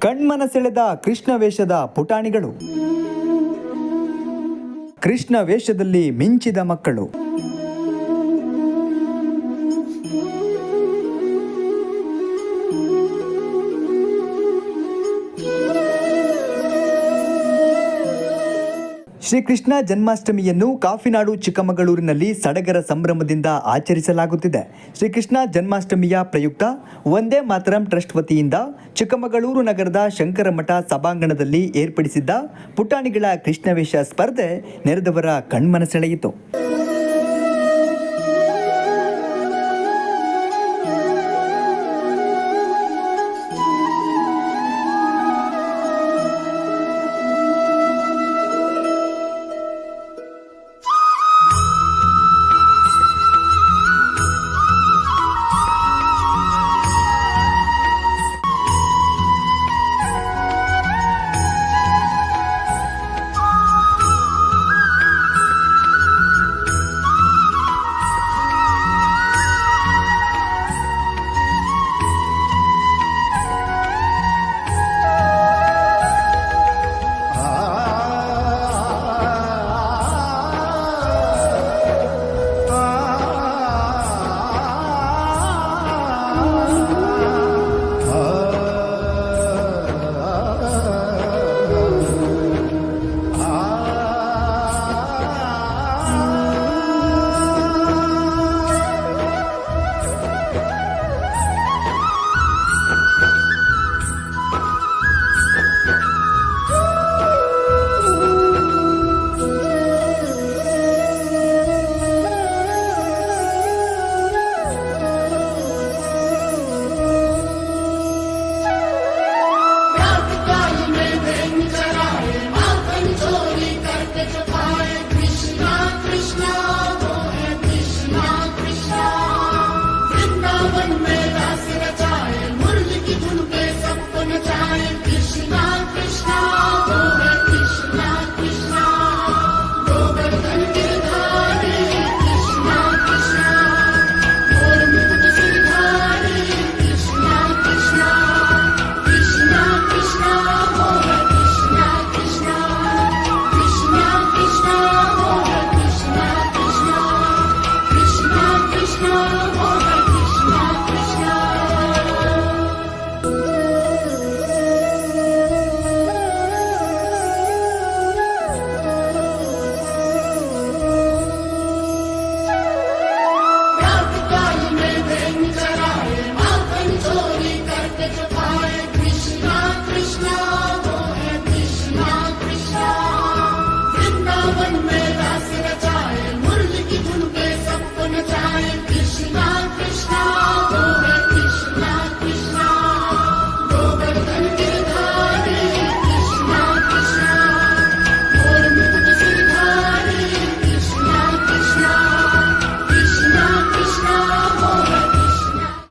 ಕಣ್ಮನ ಸೆಳೆದ ಕೃಷ್ಣ ವೇಷದ ಪುಟಾಣಿಗಳು. ಕೃಷ್ಣ ವೇಷದಲ್ಲಿ ಮಿಂಚಿದ ಮಕ್ಕಳು. ಶ್ರೀಕೃಷ್ಣ ಜನ್ಮಾಷ್ಟಮಿಯನ್ನು ಕಾಫಿನಾಡು, ಚಿಕ್ಕಮಗಳೂರಿನಲ್ಲಿ ಸಡಗರ ಸಂಭ್ರಮದಿಂದ ಆಚರಿಸಲಾಗುತ್ತಿದೆ. ಶ್ರೀಕೃಷ್ಣ ಜನ್ಮಾಷ್ಟಮಿಯ ಪ್ರಯುಕ್ತ ಒಂದೇ ಮಾತರಂ ಟ್ರಸ್ಟ್ ವತಿಯಿಂದ ಚಿಕ್ಕಮಗಳೂರು ನಗರದ ಶಂಕರಮಠ ಸಭಾಂಗಣದಲ್ಲಿ ಏರ್ಪಡಿಸಿದ್ದ ಪುಟಾಣಿಗಳ ಕೃಷ್ಣವೇಷ ಸ್ಪರ್ಧೆ ನೆರೆದವರ ಕಣ್ಮನ ಸೆಳೆಯಿತು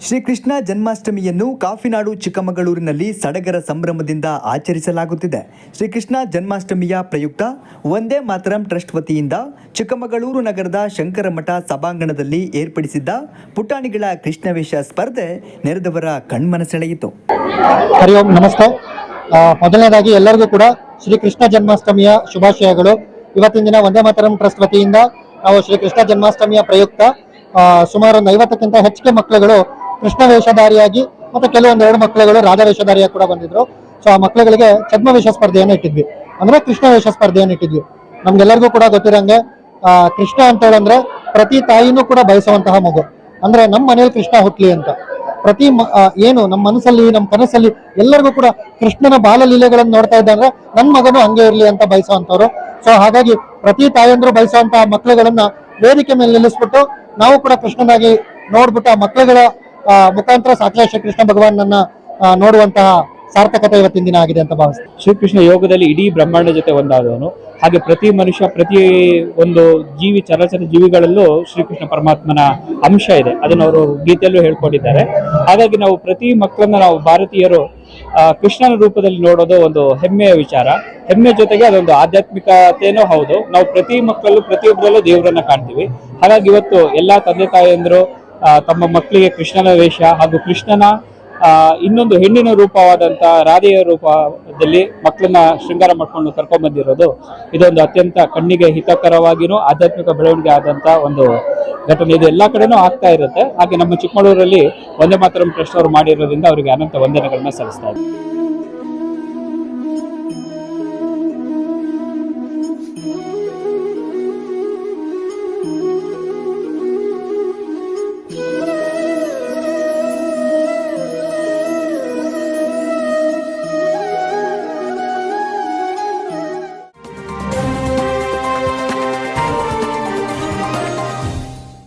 ಶ್ರೀಕೃಷ್ಣ ಜನ್ಮಾಷ್ಟಮಿಯನ್ನು ಕಾಫಿನಾಡು ಚಿಕ್ಕಮಗಳೂರಿನಲ್ಲಿ ಸಡಗರ ಸಂಭ್ರಮದಿಂದ ಆಚರಿಸಲಾಗುತ್ತಿದೆ. ಶ್ರೀಕೃಷ್ಣ ಜನ್ಮಾಷ್ಟಮಿಯ ಪ್ರಯುಕ್ತ ಒಂದೇ ಮಾತರಂ ಟ್ರಸ್ಟ್ ವತಿಯಿಂದ ಚಿಕ್ಕಮಗಳೂರು ನಗರದ ಶಂಕರಮಠ ಸಭಾಂಗಣದಲ್ಲಿ ಏರ್ಪಡಿಸಿದ್ದ ಪುಟಾಣಿಗಳ ಕೃಷ್ಣವೇಷ ಸ್ಪರ್ಧೆ ನೆರೆದವರ ಕಣ್ಮನ ಸೆಳೆಯಿತು ಹರಿ ಓಂ, ನಮಸ್ತೆ. ಮೊದಲನೇದಾಗಿ ಎಲ್ಲರಿಗೂ ಕೂಡ ಶ್ರೀ ಕೃಷ್ಣ ಜನ್ಮಾಷ್ಟಮಿಯ ಶುಭಾಶಯಗಳು. ಇವತ್ತಿನ ದಿನ ಒಂದೇ ಮಾತರಂ ಟ್ರಸ್ಟ್ ವತಿಯಿಂದ ನಾವು ಶ್ರೀ ಕೃಷ್ಣ ಜನ್ಮಾಷ್ಟಮಿಯ ಪ್ರಯುಕ್ತ ಸುಮಾರು ಒಂದು ಐವತ್ತಕ್ಕಿಂತ ಹೆಚ್ಚಿಗೆ ಮಕ್ಕಳುಗಳು ಕೃಷ್ಣ ವೇಷಧಾರಿಯಾಗಿ ಮತ್ತೆ ಕೆಲವೊಂದೆರಡು ಮಕ್ಕಳುಗಳು ರಾಧಾ ವೇಷಧಾರಿಯಾಗಿ ಕೂಡ ಬಂದಿದ್ರು. ಸೊ ಆ ಮಕ್ಕಳುಗಳಿಗೆ ಛದ್ಮ ವೇಷ ಸ್ಪರ್ಧೆಯನ್ನು ಇಟ್ಟಿದ್ವಿ. ಅಂದ್ರೆ ಕೃಷ್ಣ ವೇಷ ಸ್ಪರ್ಧೆಯನ್ನು ಇಟ್ಟಿದ್ವಿ. ನಮ್ಗೆಲ್ಲರಿಗೂ ಕೂಡ ಗೊತ್ತಿರಂಗೆ ಆ, ಕೃಷ್ಣ ಅಂತ ಹೇಳಂದ್ರೆ ಪ್ರತಿ ತಾಯಿನೂ ಕೂಡ ಬಯಸುವಂತಹ ಮಗು. ಅಂದ್ರೆ ನಮ್ಮ ಮನೇಲಿ ಕೃಷ್ಣ ಹುಟ್ಲಿ ಅಂತ. ಪ್ರತಿ ಏನು ನಮ್ಮ ಮನಸ್ಸಲ್ಲಿ ನಮ್ಮ ಕನಸಲ್ಲಿ ಎಲ್ಲರಿಗೂ ಕೂಡ ಕೃಷ್ಣನ ಬಾಲಲೀಲೆಗಳನ್ನು ನೋಡ್ತಾ ಇದ್ದಾರೆ ನನ್ನ ಮಗನು ಹಂಗೆ ಇರ್ಲಿ ಅಂತ ಬಯಸುವಂತವ್ರು ಸೊ ಹಾಗಾಗಿ ಪ್ರತಿ ತಾಯಂದ್ರು ಬಯಸುವಂತಹ ಮಕ್ಕಳುಗಳನ್ನ ವೇದಿಕೆ ಮೇಲೆ ನಿಲ್ಲಿಸ್ಬಿಟ್ಟು ನಾವು ಕೂಡ ಕೃಷ್ಣನಾಗಿ ನೋಡ್ಬಿಟ್ಟು ಆ ಮಕ್ಕಳುಗಳ ಮುಖಾಂತರ ಸಾಕ್ಷಾತ್ ಶ್ರೀಕೃಷ್ಣ ಭಗವಾನನ್ನ ನೋಡುವಂತಹ ಸಾರ್ಥಕತೆ ಇವತ್ತಿನ ದಿನ ಆಗಿದೆ ಅಂತ ಭಾವಿಸ್ತೀನಿ. ಶ್ರೀಕೃಷ್ಣ ಯೋಗದಲ್ಲಿ ಇಡೀ ಬ್ರಹ್ಮಾಂಡ ಜೊತೆ ಒಂದಾದವನು. ಹಾಗೆ ಪ್ರತಿ ಮನುಷ್ಯ, ಪ್ರತಿ ಒಂದು ಜೀವಿ ಚಲಚರ ಜೀವಿಗಳಲ್ಲೂ ಶ್ರೀಕೃಷ್ಣ ಪರಮಾತ್ಮನ ಅಂಶ ಇದೆ. ಅದನ್ನು ಅವರು ಗೀತೆಯಲ್ಲೂ ಹೇಳ್ಕೊಂಡಿದ್ದಾರೆ. ಹಾಗಾಗಿ ನಾವು ಪ್ರತಿ ಮಕ್ಕಳನ್ನ ನಾವು ಭಾರತೀಯರು ಕೃಷ್ಣನ ರೂಪದಲ್ಲಿ ನೋಡೋದು ಒಂದು ಹೆಮ್ಮೆಯ ವಿಚಾರ. ಹೆಮ್ಮೆ ಜೊತೆಗೆ ಅದೊಂದು ಆಧ್ಯಾತ್ಮಿಕತೆನೂ ಹೌದು. ನಾವು ಪ್ರತಿ ಮಕ್ಕಳಲ್ಲೂ, ಪ್ರತಿಯೊಬ್ಬರಲ್ಲೂ ದೇವರನ್ನ ಕಾಣ್ತೀವಿ. ಹಾಗಾಗಿ ಇವತ್ತು ಎಲ್ಲಾ ತಂದೆ ತಾಯಿಯಂದ್ರು ತಮ್ಮ ಮಕ್ಕಳಿಗೆ ಕೃಷ್ಣನ ವೇಷ ಹಾಗೂ ಕೃಷ್ಣನ ಇನ್ನೊಂದು ಹೆಣ್ಣಿನ ರೂಪವಾದಂತ ರಾಧೆಯ ರೂಪದಲ್ಲಿ ಮಕ್ಕಳನ್ನ ಶೃಂಗಾರ ಮಾಡ್ಕೊಂಡು ಕರ್ಕೊಂಡ್ಬಂದಿರೋದು ಇದೊಂದು ಅತ್ಯಂತ ಕಣ್ಣಿಗೆ ಹಿತಕರವಾಗಿನೂ ಆಧ್ಯಾತ್ಮಿಕ ಬೆಳವಣಿಗೆ ಆದಂತ ಒಂದು ಘಟನೆ. ಇದು ಎಲ್ಲ ಕಡೆನೂ ಆಗ್ತಾ ಇರುತ್ತೆ. ಹಾಗೆ ನಮ್ಮ ಚಿಕ್ಕಮಗಳೂರಲ್ಲಿ ಒಂದೇ ಮಾತ್ರ ಟ್ರಸ್ಟ್ ಅವರು ಮಾಡಿರೋದ್ರಿಂದ ಅವರಿಗೆ ಅನಂತ ವಂದನೆಗಳನ್ನ ಸಲ್ಲಿಸ್ತಾ ಇದ್ದಾರೆ